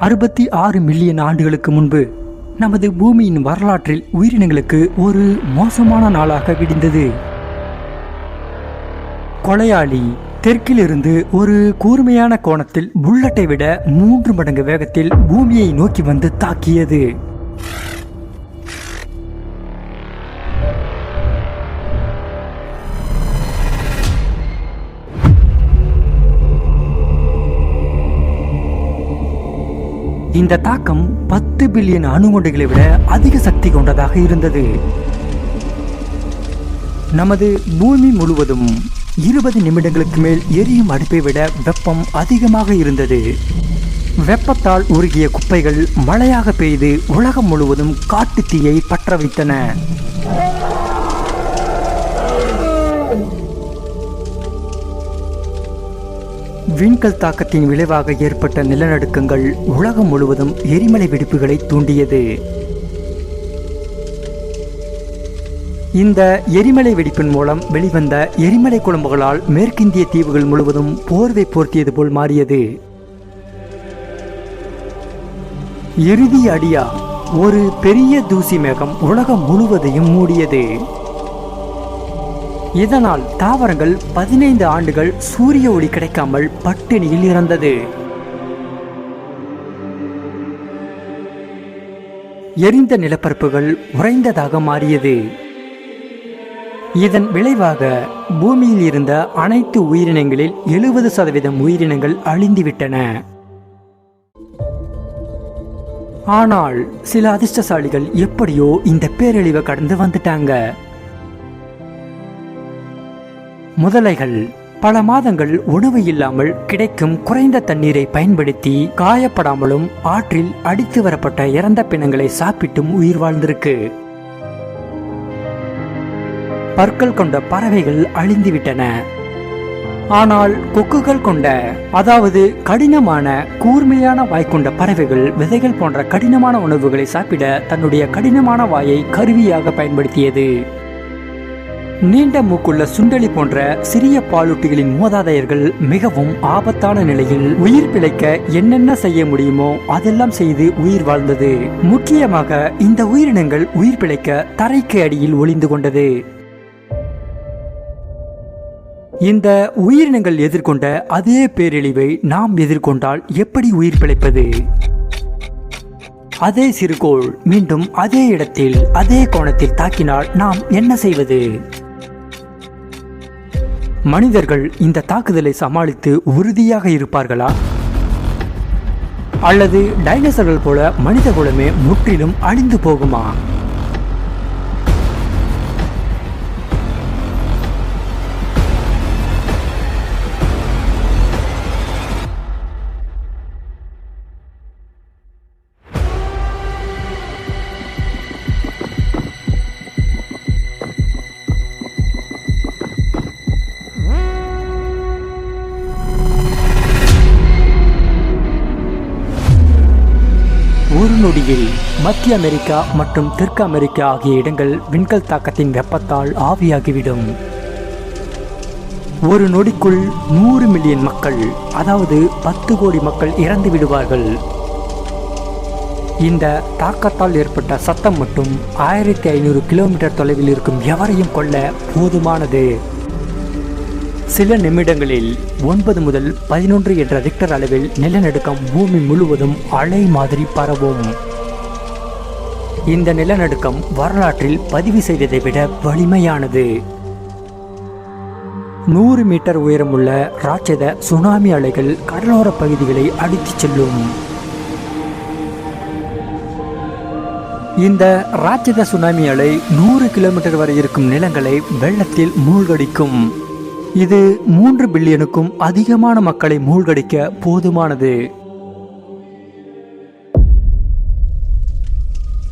அறுபத்தி ஆறு மில்லியன் ஆண்டுகளுக்கு முன்பு நமது பூமியின் வரலாற்றில் உயிரினங்களுக்கு ஒரு மோசமான நாளாக விடிந்தது. கொலையாளி தெற்கிலிருந்து ஒரு கூர்மையான கோணத்தில் புல்லட்டை விட மூன்று மடங்கு வேகத்தில் பூமியை நோக்கி வந்து தாக்கியது. இந்த தாக்கம் பத்து பில்லியன் அணுகுண்டுகளை விட அதிக சக்தி கொண்டதாக இருந்தது. நமது பூமி முழுவதும் இருபது நிமிடங்களுக்கு மேல் எரியும் அடுப்பை விட வெப்பம் அதிகமாக இருந்தது. வெப்பத்தால் உருகிய குப்பைகள் மழையாக பெய்து உலகம் முழுவதும் காட்டு தீயை பற்ற வைத்தன விண்கல் தாக்கத்தின் விளைவாக ஏற்பட்ட நிலநடுக்கங்கள் உலகம் முழுவதும் எரிமலை வெடிப்புகளை தூண்டியது. இந்த எரிமலை வெடிப்பின் மூலம் வெளிவந்த எரிமலை குழம்புகளால் மேற்கிந்திய தீவுகள் முழுவதும் போர்வை போர்த்தியது போல் மாறியது. இறுதி அடியா ஒரு பெரிய தூசி மேகம் உலகம் முழுவதையும் மூடியது. இதனால் தாவரங்கள் பதினைந்து ஆண்டுகள் சூரிய ஒளி கிடைக்காமல் பட்டினியில் இறந்தது. எரிந்த நிலப்பரப்புகள் உறைந்ததாக மாறியது. இதன் விளைவாக பூமியில் இருந்த அனைத்து உயிரினங்களில் எழுபது சதவீதம் உயிரினங்கள் அழிந்துவிட்டன. ஆனால் சில அதிர்ஷ்டசாலிகள் எப்படியோ இந்த பேரழிவை கடந்து வந்துட்டாங்க. முதலைகள் பல மாதங்கள் உணவு இல்லாமல் கிடைக்கும் குறைந்த தண்ணீரை பயன்படுத்தி காயப்படாமலும் ஆற்றில் அடித்து வரப்பட்ட இறந்த பிணங்களை சாப்பிட்டும் உயிர் வாழ்ந்திருக்கு. பற்கள் கொண்ட பறவைகள் அழிந்துவிட்டன. ஆனால் கொக்குகள் கொண்ட அதாவது கடினமான கூர்மையான வாய் கொண்ட பறவைகள் விதைகள் போன்ற கடினமான உணவுகளை சாப்பிட தன்னுடைய கடினமான வாயை கருவியாக பயன்படுத்தியது. நீண்ட மூக்குள்ள சுண்டலி போன்ற சிறிய பாலூட்டிகளின் மூதாதையர்கள் மிகவும் ஆபத்தான நிலையில் உயிர் பிழைக்க என்னென்ன செய்ய முடியுமோ அதெல்லாம் செய்து உயிர் வாழ்ந்தது. முக்கியமாக இந்த உயிரினங்கள் உயிர் பிழைக்க தரைக்கு அடியில் ஒளிந்து கொண்டது. இந்த உயிரினங்கள் எதிர்கொண்ட அதே பேரழிவை நாம் எதிர்கொண்டால் எப்படி உயிர் பிழைப்பது? அதே சிறுகோள் மீண்டும் அதே இடத்தில் அதே கோணத்தில் தாக்கினால் நாம் என்ன செய்வது? மனிதர்கள் இந்த தாக்குதலை சமாளித்து உறுதியாக இருப்பார்களா? அல்லது டைனோசர்கள் போல மனித குலமே முற்றிலும் அழிந்து போகுமா? மத்திய அமெரிக்கா மற்றும் தெற்கு அமெரிக்கா ஆகிய இடங்கள் விண்கல் தாக்கத்தின் வெப்பத்தால் ஆவியாகிவிடும். ஒரு நொடிக்குள் நூறு மில்லியன் மக்கள் அதாவது பத்து கோடி மக்கள் இறந்து விடுவார்கள். இந்த தாக்கத்தால் ஏற்பட்ட சத்தம் மட்டும் ஆயிரத்தி ஐநூறு கிலோமீட்டர் தொலைவில் இருக்கும் எவரையும் கொல்ல போதுமானது. சில நிமிடங்களில் ஒன்பது முதல் பதினொன்று என்ற ரிக்டர் அளவில் நிலநடுக்கம் பூமி முழுவதும் அலை மாதிரி பரவும். இந்த நிலநடுக்கம் வரலாற்றில் பதிவு செய்ததை விட வலிமையானது. நூறு மீட்டர் உயரமுள்ள ராட்சத சுனாமி அலைகள் கடலோர பகுதிகளை அடித்துச் செல்லும். இந்த ராட்சத சுனாமி அலை நூறு கிலோமீட்டர் வரை இருக்கும் நிலங்களை வெள்ளத்தில் மூழ்கடிக்கும். இது மூன்று பில்லியனுக்கும் அதிகமான மக்களை மூழ்கடிக்க போதுமானது.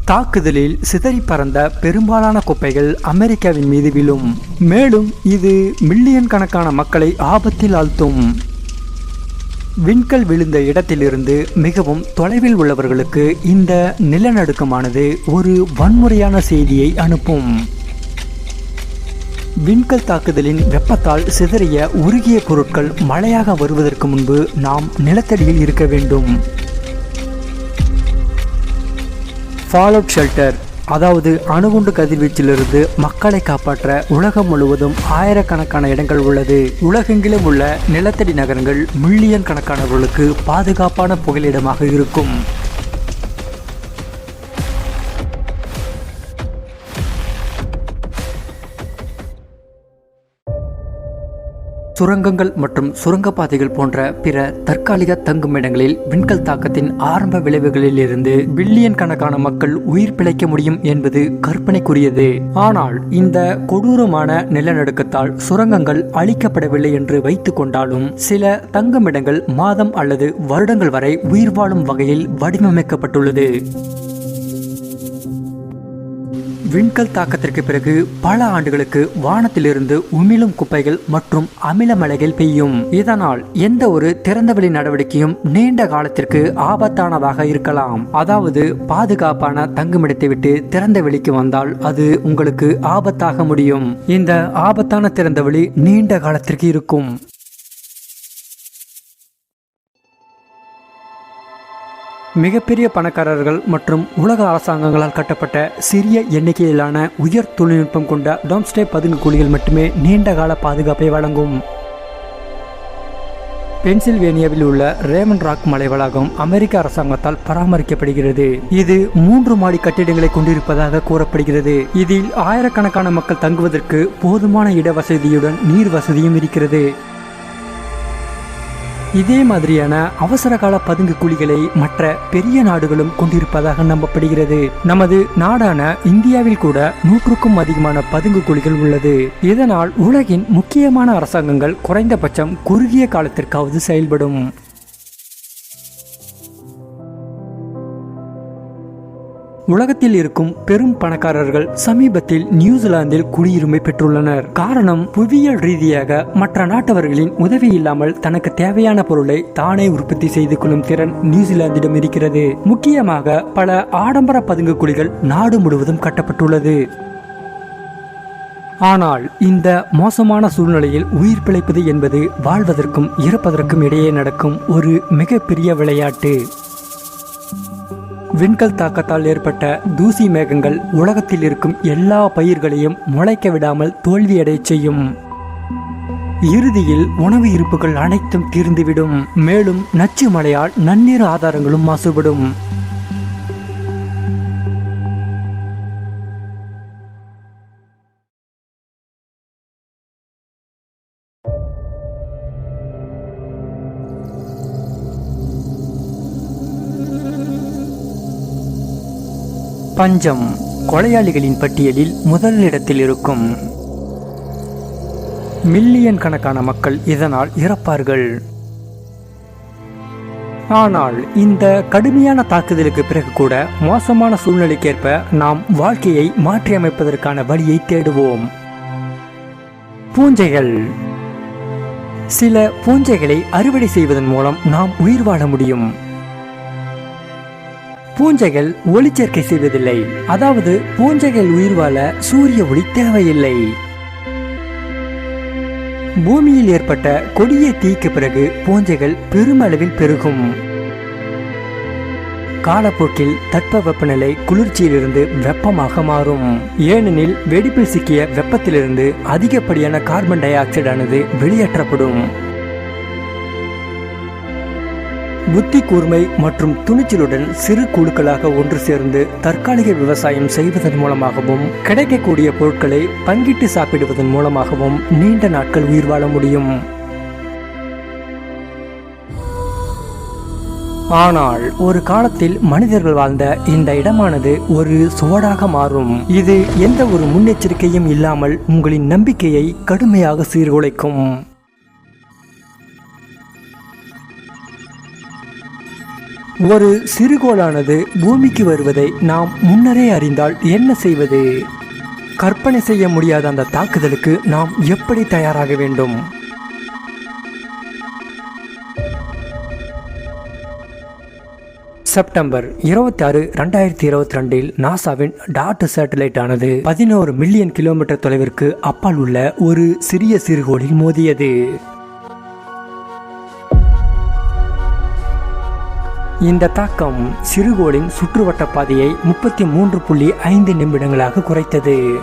தாக்குதலில் சிதறி பறந்த பெரும்பாலான குப்பைகள் அமெரிக்காவின் மீது விழும். மேலும் இது மில்லியன் கணக்கான மக்களை ஆபத்தில் ஆழ்த்தும். விண்கல் விழுந்த இடத்திலிருந்து மிகவும் தொலைவில் உள்ளவர்களுக்கு இந்த நிலநடுக்கமானது ஒரு வன்முறையான செய்தியை அனுப்பும். விண்கல் தாக்குதலின் வெப்பத்தால் சிதறிய உருகிய பொருட்கள் மழையாக வருவதற்கு முன்பு நாம் நிலத்தடியில் இருக்க வேண்டும். ஃபாலோட் ஷெல்டர் அதாவது அணுகுண்டு கதிர்வீச்சிலிருந்து மக்களை காப்பாற்ற உலகம் முழுவதும் ஆயிரக்கணக்கான இடங்கள் உள்ளது. உலகெங்கிலும் உள்ள நிலத்தடி நகரங்கள் மில்லியன் கணக்கானவர்களுக்கு பாதுகாப்பான புகலிடமாக இருக்கும். சுரங்கங்கள் மற்றும் சுரங்கப்பாதைகள் போன்ற பிற தற்காலிக தங்குமிடங்களில் விண்கல் தாக்கத்தின் ஆரம்ப விளைவுகளில் இருந்து பில்லியன் கணக்கான மக்கள் உயிர் பிழைக்க முடியும் என்பது கற்பனைக்குரியது. ஆனால் இந்த கொடூரமான நிலநடுக்கத்தால் சுரங்கங்கள் அழிக்கப்படவில்லை என்று வைத்துக் கொண்டாலும் சில தங்குமிடங்கள் மாதம் அல்லது வருடங்கள் வரை உயிர் வாழும் வகையில் வடிவமைக்கப்பட்டுள்ளது. விண்கல் தாக்கத்திற்கு பிறகு பல ஆண்டுகளுக்கு வானத்திலிருந்து உமிழும் குப்பைகள் மற்றும் அமில மழைகள் பெய்யும். இதனால் எந்த ஒரு திறந்தவெளி நடவடிக்கையும் நீண்ட காலத்திற்கு ஆபத்தானதாக இருக்கலாம். அதாவது பாதுகாப்பான தங்குமிடத்தை விட்டு திறந்த வெளிக்கு வந்தால் அது உங்களுக்கு ஆபத்தாக முடியும். இந்த ஆபத்தான திறந்தவெளி நீண்ட காலத்திற்கு இருக்கும். மிகப்பெரிய பணக்காரர்கள் மற்றும் உலக அரசாங்கங்களால் கட்டப்பட்ட சிறிய எண்ணிக்கையிலான உயர் தொழில்நுட்பம் கொண்ட டோம்ஸ்டே பதுங்கு குழிகள் மட்டுமே நீண்ட கால பாதுகாப்பை வழங்கும். பென்சில்வேனியாவில் உள்ள ரேமன் ராக் மலை வளாகம் அமெரிக்க அரசாங்கத்தால் பராமரிக்கப்படுகிறது. இது மூன்று மாடி கட்டிடங்களை கொண்டிருப்பதாக கூறப்படுகிறது. இதில் ஆயிரக்கணக்கான மக்கள் தங்குவதற்கு போதுமான இட வசதியுடன் நீர் வசதியும் இருக்கிறது. இதே மாதிரியான அவசர கால பதுங்கு குழிகளை மற்ற பெரிய நாடுகளும் கொண்டிருப்பதாக நம்பப்படுகிறது. நமது நாடான இந்தியாவில் கூட நூற்றுக்கும் அதிகமான பதுங்கு குழிகள் உள்ளது. இதனால் உலகின் முக்கியமான அரசாங்கங்கள் குறைந்தபட்சம் குறுகிய காலத்திற்காவது செயல்படும். உலகத்தில் இருக்கும் பெரும் பணக்காரர்கள் சமீபத்தில் நியூசிலாந்தில் குடியுரிமை பெற்றுள்ளனர். காரணம் புவியியல் ரீதியாக மற்ற நாட்டவர்களின் உதவி இல்லாமல் தனக்கு தேவையான பொருளை தானே உற்பத்தி செய்து கொள்ளும் திறன் நியூசிலாந்திடம் இருக்கிறது. முக்கியமாக பல ஆடம்பர பதுங்கு குழிகள் நாடு முழுவதும் கட்டப்பட்டுள்ளது. ஆனால் இந்த மோசமான சூழ்நிலையில் உயிர் பிழைப்பது என்பது வாழ்வதற்கும் இறப்பதற்கும் இடையே நடக்கும் ஒரு மிகப்பெரிய விளையாட்டு. விண்கல் தாக்கத்தால் ஏற்பட்ட தூசி மேகங்கள் உலகத்தில் இருக்கும் எல்லா பயிர்களையும் முளைக்க விடாமல் தோல்வியடை செய்யும். இறுதியில் உணவு இருப்புகள் அனைத்தும் தீர்ந்துவிடும். மேலும் நச்சு மழையால் நன்னீர் ஆதாரங்களும் மாசுபடும். பஞ்சம் கொலையாளிகளின் பட்டியலில் முதல் இடத்தில் இருக்கும். மில்லியன் கணக்கான மக்கள் இதனால் இறப்பார்கள். ஆனால் இந்த கடுமையான தாக்குதலுக்கு பிறகு கூட மோசமான சூழ்நிலைக்கேற்ப நாம் வாழ்க்கையை மாற்றியமைப்பதற்கான வழியை தேடுவோம். பூஞ்சைகள். சில பூஞ்சைகளை அறுவடை செய்வதன் மூலம் நாம் உயிர் வாழ முடியும். பூஞ்சைகள் ஒளிச்சேர்க்கை செய்வதில்லை. அதாவது பூஞ்சைகள் உயிர் வாழ சூரிய ஒளி தேவையில்லை. பூமியில் ஏற்பட்ட கொடிய தீக்கு பிறகு பூஞ்சைகள் பெருமளவில் பெருகும். காலப்போக்கில் தட்பவெப்பநிலை குளிர்ச்சியிலிருந்து வெப்பமாக மாறும். ஏனெனில் வெடிப்பில் சிக்கிய வெப்பத்திலிருந்து அதிகப்படியான கார்பன் டை ஆக்சைடானது வெளியேற்றப்படும். புத்தி கூர்மை மற்றும் துணிச்சலுடன் சிறு குழுக்களாக ஒன்று சேர்ந்து தற்காலிக விவசாயம் செய்வதன் மூலமாகவும் கிடைக்கக்கூடிய பொருட்களை பங்கிட்டு சாப்பிடுவதன் மூலமாகவும் நீண்ட நாட்கள் உயிர் வாழ முடியும். ஆனால் ஒரு காலத்தில் மனிதர்கள் வாழ்ந்த இந்த இடமானது ஒரு சுவடாக மாறும். இது எந்த ஒரு முன்னெச்சரிக்கையும் இல்லாமல் உங்களின் நம்பிக்கையை கடுமையாக சீர்குலைக்கும். ஒரு சிறுகோளானது பூமிக்கு வருவதை நாம் முன்னரே அறிந்தால் என்ன செய்வது? கற்பனை செய்ய முடியாத அந்த தாக்குதலுக்கு நாம் எப்படி தயாராக வேண்டும்? செப்டம்பர் இருபத்தி ஆறு ரெண்டாயிரத்தி இருபத்தி ரெண்டில் நாசாவின் டாட் சேட்டலைட் ஆனது பதினோரு மில்லியன் கிலோமீட்டர் தொலைவிற்கு அப்பால் உள்ள ஒரு சிறிய சிறுகோளில் மோதியது. இந்த தாக்கம் சிறுகோளின் சுற்றுவட்ட பாதையை முப்பத்தி மூன்று புள்ளி ஐந்து நிமிடங்களாக குறைத்தது.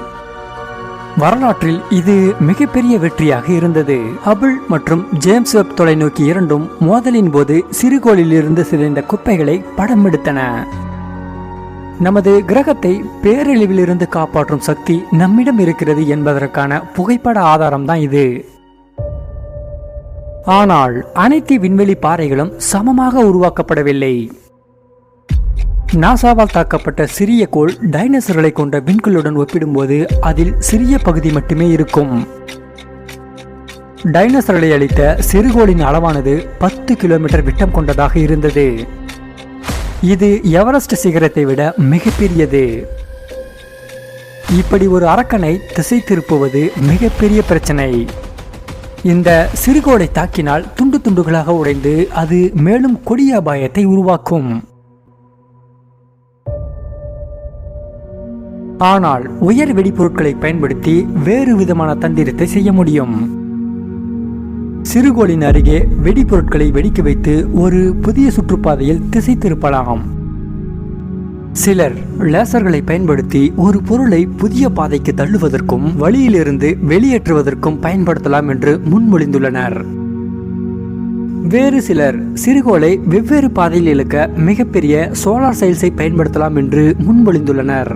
வரலாற்றில் இது மிகப்பெரிய வெற்றியாக இருந்தது. அபிள் மற்றும் ஜேம்ஸ் வெப் தொலைநோக்கி இரண்டும் மோதலின் போது சிறுகோளில் இருந்து சிதைந்த குப்பைகளை படம் எடுத்தன. நமது கிரகத்தை பேரழிவிலிருந்து காப்பாற்றும் சக்தி நம்மிடம் இருக்கிறது என்பதற்கான புகைப்பட ஆதாரம் தான் இது. ஆனால் அனைத்து விண்வெளி பாறைகளும் சமமாக உருவாக்கப்படவில்லை. நாசாவால் தாக்கப்பட்ட சிறிய கோள் டைனோசர்களை கொண்ட விண்கல்லுடன் ஒப்பிடும்போது அதில் சிறிய பகுதி மட்டுமே இருக்கும். டைனோசர்களை அளித்த சிறுகோளின் அளவானது பத்து கிலோமீட்டர் விட்டம் கொண்டதாக இருந்தது. இது எவரெஸ்ட் சிகரத்தை விட மிகப்பெரியது. இப்படி ஒரு அரக்கனை திசை திருப்புவது மிகப்பெரிய பிரச்சனை. இந்த சிறுகோளை தாக்கினால் துண்டு துண்டுகளாக உடைந்து அது மேலும் கொடிய அபாயத்தை உருவாக்கும். ஆனால் உயர் வெடிபொருட்களை பயன்படுத்தி வேறு விதமான தந்திரத்தை செய்ய முடியும். சிறுகோளின் அருகே வெடிபொருட்களை வெடிக்க வைத்து ஒரு புதிய சுற்றுப்பாதையில் திசை திருப்பலாம். சிலர் லேசர்களை பயன்படுத்தி ஒரு பொருளை புதிய பாதைக்கு தள்ளுவதற்கும் வழியிலிருந்து வெளியேற்றுவதற்கும் பயன்படுத்தலாம் என்று முன்மொழிந்துள்ளனர். வேறு சிலர் சிறுகோளை வெவ்வேறு பாதையில் இழுக்க மிகப்பெரிய சோலார் சைல்ஸை பயன்படுத்தலாம் என்று முன்மொழிந்துள்ளனர்.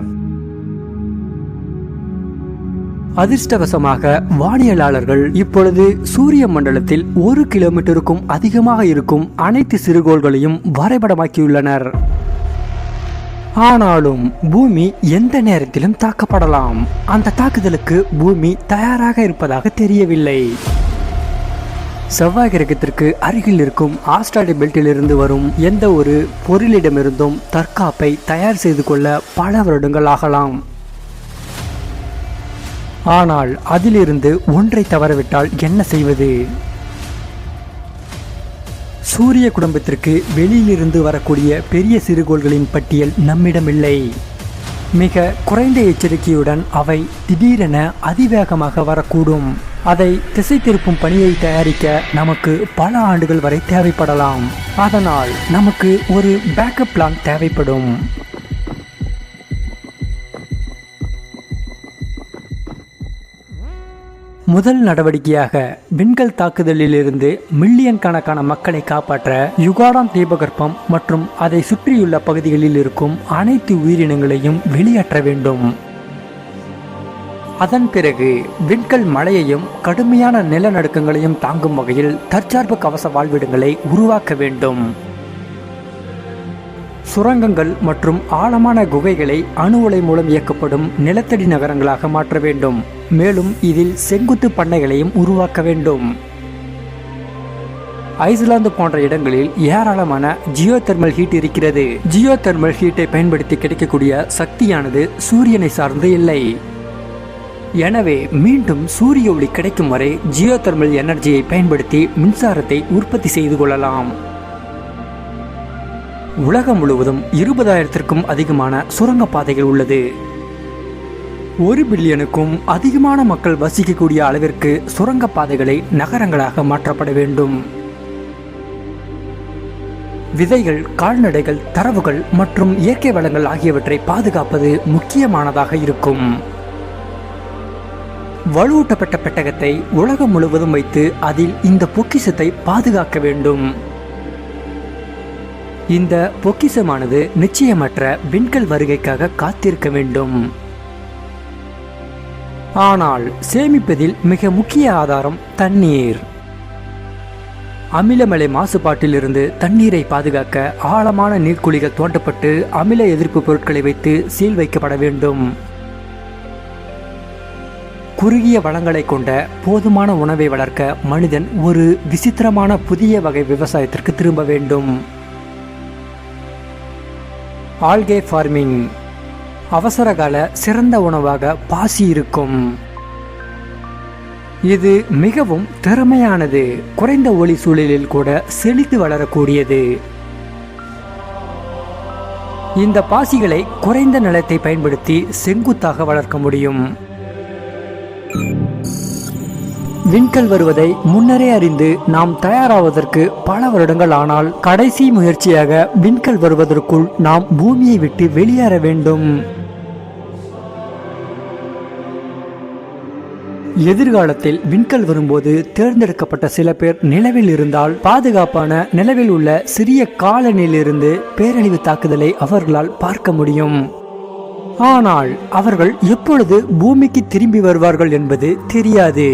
அதிர்ஷ்டவசமாக வானியலாளர்கள் இப்பொழுது சூரிய மண்டலத்தில் ஒரு கிலோமீட்டருக்கும் அதிகமாக இருக்கும் அனைத்து சிறுகோள்களையும் வரைபடமாக்கியுள்ளனர். ஆனாலும் பூமி எந்த நேரத்திலும் தாக்கப்படலாம். அந்த தாக்குதலுக்கு பூமி தயாராக இருப்பதாக தெரியவில்லை. செவ்வாய் கிரகத்திற்கு அருகில் இருக்கும் ஆஸ்ட்ராய்டு பெல்ட்டிலிருந்து வரும் எந்த ஒரு பொருளிடமிருந்தும் தற்காப்பை தயார் செய்து கொள்ள பல வருடங்கள் ஆகலாம். ஆனால் அதிலிருந்து ஒன்றை தவறவிட்டால் என்ன செய்வது? சூரிய குடும்பத்திற்கு வெளியிலிருந்து வரக்கூடிய பெரிய சிறுகோள்களின் பட்டியல் நம்மிடம் இல்லை. மிக குறைந்த எச்சரிக்கையுடன் அவை திடீரென அதிவேகமாக வரக்கூடும். அதை திசை திருப்பும் பணியை தயாரிக்க நமக்கு பல ஆண்டுகள் வரை தேவைப்படலாம். அதனால் நமக்கு ஒரு பேக்கப் பிளான் தேவைப்படும். முதல் நடவடிக்கையாக விண்கல் தாக்குதலிலிருந்து மில்லியன் கணக்கான மக்களை காப்பாற்ற யுகாடாம் தீபகற்பம் மற்றும் அதை சுற்றியுள்ள பகுதிகளில் இருக்கும் அனைத்து உயிரினங்களையும் வெளியேற்ற வேண்டும். அதன் பிறகு விண்கல் மழையையும் கடுமையான நிலநடுக்கங்களையும் தாங்கும் வகையில் தற்சார்பு கவச வாழ்விடங்களை உருவாக்க வேண்டும். சுரங்கங்கள் மற்றும் ஆழமான குகைகளை அணு உலை மூலம் இயக்கப்படும் நிலத்தடி நகரங்களாக மாற்ற வேண்டும். மேலும் இதில் செங்குத்து பண்ணைகளையும் உருவாக்க வேண்டும். ஐஸ்லாந்து போன்ற இடங்களில் ஏராளமான ஜியோ தெர்மல் ஹீட் இருக்கிறது. ஜியோ தெர்மல் ஹீட்டை பயன்படுத்தி கிடைக்கக்கூடிய சக்தியானது சூரியனை சார்ந்து இல்லை. எனவே மீண்டும் சூரிய ஒளி கிடைக்கும் வரை ஜியோ தெர்மல் எனர்ஜியை பயன்படுத்தி மின்சாரத்தை உற்பத்தி செய்து கொள்ளலாம். உலகம் முழுவதும் இருபதாயிரத்திற்கும் அதிகமான சுரங்கப்பாதைகள் உள்ளது. ஒரு பில்லியனுக்கும் அதிகமான மக்கள் வசிக்கக்கூடிய அளவிற்கு சுரங்கப்பாதைகளை நகரங்களாக மாற்றப்பட வேண்டும். விதைகள் கால்நடைகள் தரவுகள் மற்றும் இயற்கை வளங்கள் ஆகியவற்றை பாதுகாப்பது முக்கியமானதாக இருக்கும். வலுவூட்டப்பட்ட பெட்டகத்தை உலகம் முழுவதும் வைத்து அதில் இந்த பொக்கிஷத்தை பாதுகாக்க வேண்டும். இந்த பொக்கிஷமானது நிச்சயமற்ற விண்கல் வருகைக்காக காத்திருக்க வேண்டும். ஆனால் சேமிப்பதில் மிக முக்கிய ஆதாரம் தண்ணீர். அமிலமலை மாசுபாட்டிலிருந்து தண்ணீரை பாதுகாக்க ஆழமான நீர்க்குழிகள் தோண்டப்பட்டு அமில எதிர்ப்பு பொருட்களை வைத்து சீல் வைக்கப்பட வேண்டும். குறுகிய வளங்களை கொண்ட போதுமான உணவை வளர்க்க மனிதன் ஒரு விசித்திரமான புதிய வகை விவசாயத்திற்கு திரும்ப வேண்டும். ஆல்கே ஃபார்மிங் அவசரகால சிறந்த உணவாக பாசி இருக்கும் இது மிகவும் திறமையானது. குறைந்த ஒளி சூழலில் கூட செழித்து வளரக்கூடியது. இந்த பாசிகளை குறைந்த நிலத்தை பயன்படுத்தி செங்குத்தாக வளர்க்க முடியும். விண்கல் வருவதை முன்னரே அறிந்து நாம் தயாராவதற்கு பல வருடங்கள் ஆனால் கடைசி முயற்சியாக விண்கல் வருவதற்குள் நாம் பூமியை விட்டு வெளியேற வேண்டும். எதிர்காலத்தில் விண்கல் வரும்போது தேர்ந்தெடுக்கப்பட்ட சில பேர் நிலவில் இருந்தால் பாதுகாப்பான நிலவில் உள்ள சிறிய காலனிலிருந்து பேரழிவு தாக்குதலை அவர்களால் பார்க்க முடியும். ஆனால் அவர்கள் எப்பொழுது பூமிக்கு திரும்பி வருவார்கள் என்பது தெரியாது.